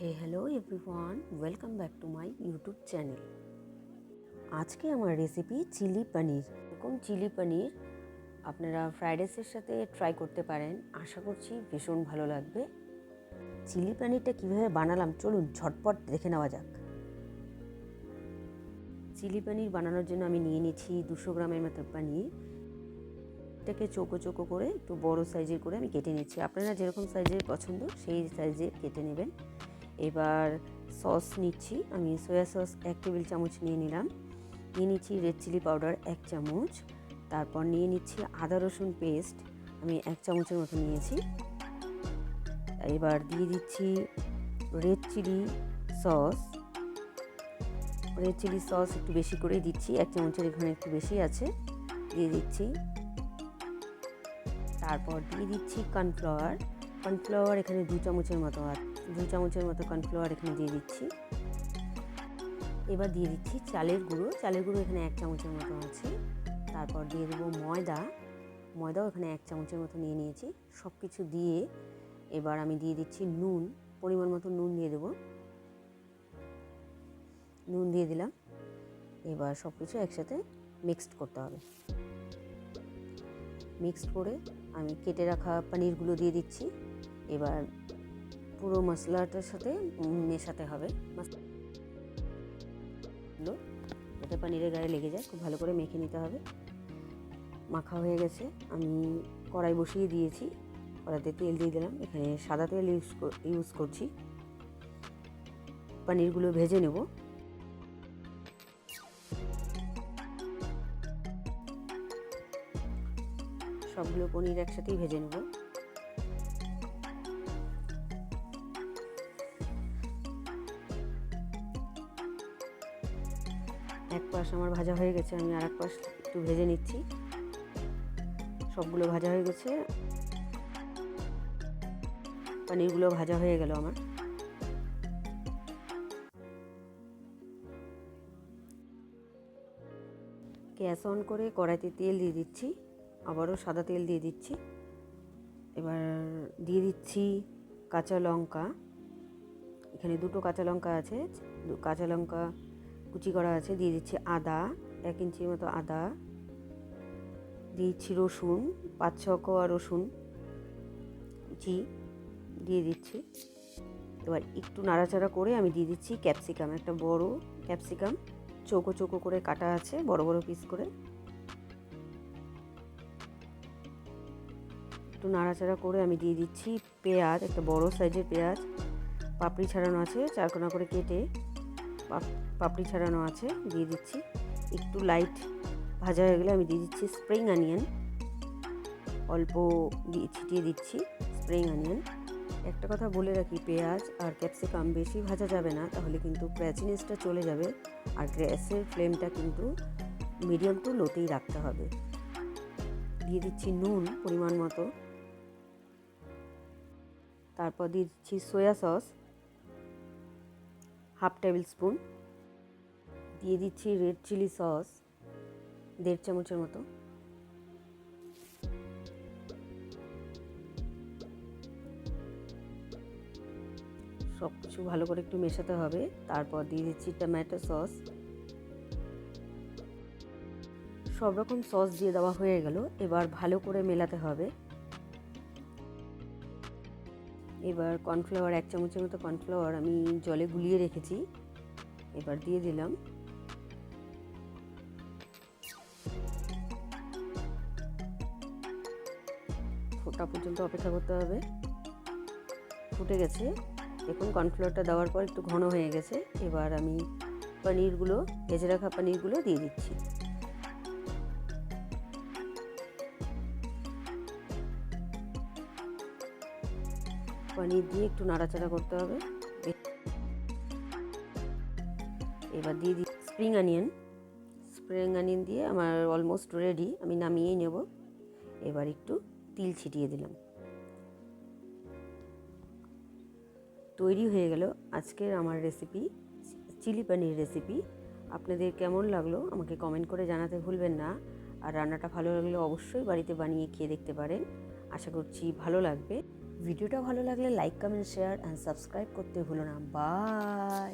Hey hello everyone welcome back to my YouTube channel আজকে আমার recipe chilli পনির এরকম chilli পনির আপনারা ফ্রাইড রাইসের সাথে ট্রাই করতে পারেন। আশা করছি ভীষণ ভালো লাগবে। চিলি পনিরটা কীভাবে বানালাম চলুন ঝটপট দেখে নেওয়া যাক। চিলি পনির বানানোর জন্য আমি নিয়ে নিয়েছি দুশো গ্রামের মতো পনির এটাকে চৌকো চৌকো করে একটু বড় সাইজের করে আমি কেটে নিচ্ছি। আপনারা যেরকম সাইজের পছন্দ সেই সাইজের কেটে নেবেন। এবার সস নিচ্ছি। আমি সয়া সস এক টেবিল চামচ নিয়ে নিলাম। নিয়ে নিচ্ছি রেড চিলি পাউডার এক চামচ। তারপর নিয়ে নিচ্ছি আদা রসুন পেস্ট আমি এক চামচের মতো নিয়েছি। এবার দিয়ে দিচ্ছি red chilli sauce red chilli sauce একটু বেশি করেই দিচ্ছি, এক চামচের এখানে একটু বেশি আছে। দিয়ে দিচ্ছি। তারপর দিয়ে দিচ্ছি কর্নফ্লাওয়ার কর্নফ্লাওয়ার এখানে দু চামচের মতো আছে দু চামচের মতো কর্নফ্লাওয়ার এখানে দিয়ে দিচ্ছি। এবার দিয়ে দিচ্ছি চালের গুঁড়ো। চালের গুঁড়ো এখানে এক চামচের মতো আছে। তারপর দিয়ে দেবো ময়দা। ময়দাও এখানে এক চামচের মতো নিয়ে নিয়েছি। সব কিছু দিয়ে এবার আমি দিয়ে দিচ্ছি নুন, পরিমাণ মতো নুন দিয়ে দেবো। নুন দিয়ে দিলাম। এবার সব কিছু একসাথে মিক্সড করতে হবে। মিক্সড করে আমি কেটে রাখা পনিরগুলো দিয়ে দিচ্ছি। এবার পুরো মশলাটার সাথে মেশাতে হবে। মশলাগুলো যাতে পনিরের গায়ে লেগে যায়, খুব ভালো করে মেখে নিতে হবে। মাখা হয়ে গেছে। আমি কড়াই বসিয়ে দিয়েছি। কড়াইতে তেল দিয়ে দিলাম। এখানে সাদা তেল ইউজ ইউজ করছি। পনিরগুলো ভেজে নেব। সবগুলো পনির একসাথেই ভেজে নেব। এক পাশ আমার ভাজা হয়ে গেছে, আমি আর এক পাশ একটু ভেজে নিচ্ছি। সবগুলো ভাজা হয়ে গেছে। পনিরগুলো ভাজা হয়ে গেল আমার। গ্যাস অন করে কড়াইতে তেল দিয়ে দিচ্ছি, আবারও সাদা তেল দিয়ে দিচ্ছি। এবার দিয়ে দিচ্ছি কাঁচা লঙ্কা। এখানে দুটো কাঁচা লঙ্কা আছে কাঁচা লঙ্কা কুচি করা আছে, দিয়ে দিচ্ছি আদা, এক ইঞ্চির মতো আদা দিচ্ছি রসুন, পাঁচ ছ কোয়া রসুন কুচি, দিয়ে দিচ্ছি। এবার একটু নাড়াচাড়া করে আমি দিয়ে দিচ্ছি ক্যাপসিকাম, একটা বড় ক্যাপসিকাম, চৌকো চৌকো করে কাটা আছে, বড় বড় পিস করে। একটু নাড়াচাড়া করে আমি দিয়ে দিচ্ছি পেঁয়াজ, একটা বড় সাইজের পেঁয়াজ, পাপড়ি ছাড়ানো আছে, চারকোনা করে কেটে। পাপড়ি ছাড়ানো আছে, দিয়ে দিচ্ছি। একটু লাইট ভাজা হয়ে গেলে আমি দিয়ে দিচ্ছি স্প্রিং অনিয়ন অল্প দিয়ে ছিটিয়ে দিচ্ছি স্প্রিং অনিয়ন একটা কথা বলে রাখি, পেঁয়াজ আর ক্যাপসিকাম বেশি ভাজা যাবে না, তাহলে কিন্তু ক্র্যাচিনেসটা চলে যাবে আর গ্যাসের ফ্লেমটা কিন্তু মিডিয়াম টু লোতেই রাখতে হবে। দিয়ে দিচ্ছি নুন পরিমাণ মতো। তারপর দিচ্ছি soya sauce half tablespoon. দিয়ে দিচ্ছি রেড চিলি সস, দেড় চামচের মতো। সব কিছু ভালো করে একটু মেশাতে হবে। তারপর দিয়ে দিচ্ছি টমেটো সস। সব রকম সস দিয়ে দেওয়া হয়ে গেল। এবার ভালো করে মেলাতে হবে। এবার কর্নফ্লাওয়ার এক চামচের মতো কর্নফ্লাওয়ার আমি জলে গুলিয়ে রেখেছি। এবার দিয়ে দিলাম। ফোটা পর্যন্ত অপেক্ষা করতে হবে। ফুটে গেছে। দেখুন কর্নফ্লাওয়ারটা দেওয়ার পর একটু ঘন হয়ে গেছে। এবার আমি পনিরগুলো, ভেজে রাখা পনিরগুলো দিয়ে দিচ্ছি। পনির দিয়ে একটু নাড়াচাড়া করতে হবে। এবার দিয়ে দিই স্প্রিং অনিয়ন স্প্রিং অনিয়ন দিয়ে আমার অলমোস্ট রেডি আমি নামিয়েই নেব। এবার একটু তিল ছিটিয়ে দিলাম। তৈরি হয়ে গেল আজকের আমার রেসিপি চিলি পানির রেসিপি আপনাদের কেমন লাগল আমাকে কমেন্ট করে জানাতে ভুলবেন না। আর রান্নাটা ভালো লাগলে অবশ্যই বাড়িতে বানিয়ে খেয়ে দেখতে পারেন। আশা করছি ভালো লাগবে। ভিডিওটা ভালো লাগলে like comment share and subscribe করতে ভুলো না। বাই